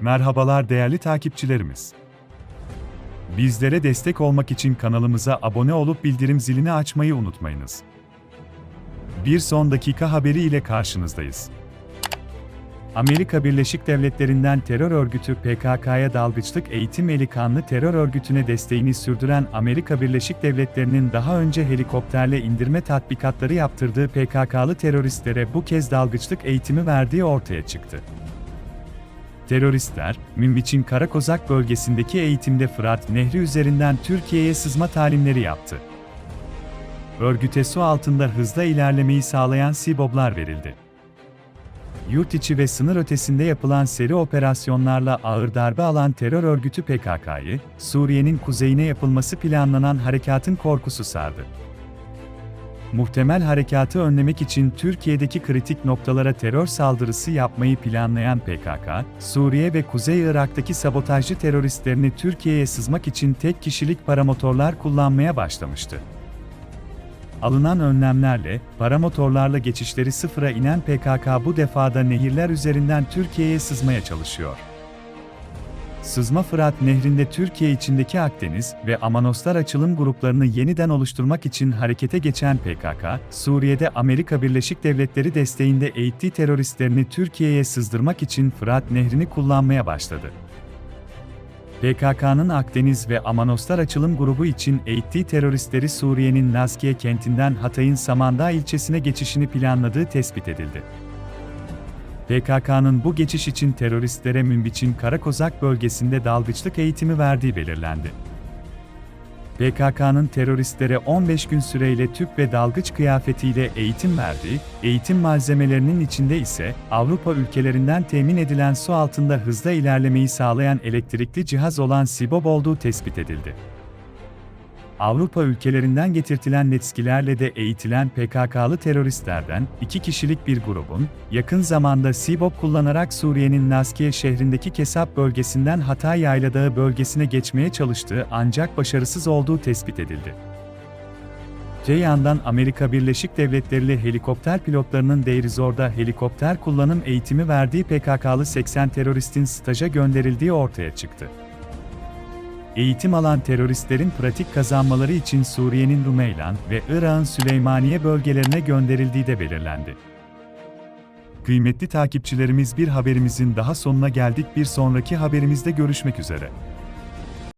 Merhabalar değerli takipçilerimiz. Bizlere destek olmak için kanalımıza abone olup bildirim zilini açmayı unutmayınız. Bir son dakika haberi ile karşınızdayız. Amerika Birleşik Devletleri'nden terör örgütü PKK'ya dalgıçlık eğitim eli kanlı terör örgütüne desteğini sürdüren Amerika Birleşik Devletleri'nin daha önce helikopterle indirme tatbikatları yaptırdığı PKK'lı teröristlere bu kez dalgıçlık eğitimi verdiği ortaya çıktı. Teröristler, Münbiç'in Karakozak bölgesindeki eğitimde Fırat Nehri üzerinden Türkiye'ye sızma talimleri yaptı. Örgüte su altında hızla ilerlemeyi sağlayan SİBOB'lar verildi. Yurt içi ve sınır ötesinde yapılan seri operasyonlarla ağır darbe alan terör örgütü PKK'yı, Suriye'nin kuzeyine yapılması planlanan harekatın korkusu sardı. Muhtemel harekatı önlemek için Türkiye'deki kritik noktalara terör saldırısı yapmayı planlayan PKK, Suriye ve Kuzey Irak'taki sabotajcı teröristlerini Türkiye'ye sızmak için tek kişilik paramotorlar kullanmaya başlamıştı. Alınan önlemlerle, paramotorlarla geçişleri sıfıra inen PKK bu defada nehirler üzerinden Türkiye'ye sızmaya çalışıyor. Sızma Fırat Nehri'nde Türkiye içindeki Akdeniz ve Amanoslar açılım gruplarını yeniden oluşturmak için harekete geçen PKK, Suriye'de Amerika Birleşik Devletleri desteğinde eğittiği teröristlerini Türkiye'ye sızdırmak için Fırat Nehri'ni kullanmaya başladı. PKK'nın Akdeniz ve Amanoslar açılım grubu için eğittiği teröristleri Suriye'nin Lazkiye kentinden Hatay'ın Samandağ ilçesine geçişini planladığı tespit edildi. PKK'nın bu geçiş için teröristlere Münbiç'in Karakozak bölgesinde dalgıçlık eğitimi verdiği belirlendi. PKK'nın teröristlere 15 gün süreyle tüp ve dalgıç kıyafetiyle eğitim verdiği, eğitim malzemelerinin içinde ise Avrupa ülkelerinden temin edilen su altında hızla ilerlemeyi sağlayan elektrikli cihaz olan SİBOB olduğu tespit edildi. Avrupa ülkelerinden getirtilen netskilerle de eğitilen PKK'lı teröristlerden iki kişilik bir grubun, yakın zamanda SİBOB kullanarak Suriye'nin Naskiye şehrindeki Kesap bölgesinden Hatay Yayladağı bölgesine geçmeye çalıştığı ancak başarısız olduğu tespit edildi. Öte yandan Amerika Birleşik Devletleri helikopter pilotlarının Deirizor'da helikopter kullanım eğitimi verdiği PKK'lı 80 teröristin staja gönderildiği ortaya çıktı. Eğitim alan teröristlerin pratik kazanmaları için Suriye'nin Rumeylan ve Irak'ın Süleymaniye bölgelerine gönderildiği de belirlendi. Kıymetli takipçilerimiz bir haberimizin daha sonuna geldik bir sonraki haberimizde görüşmek üzere.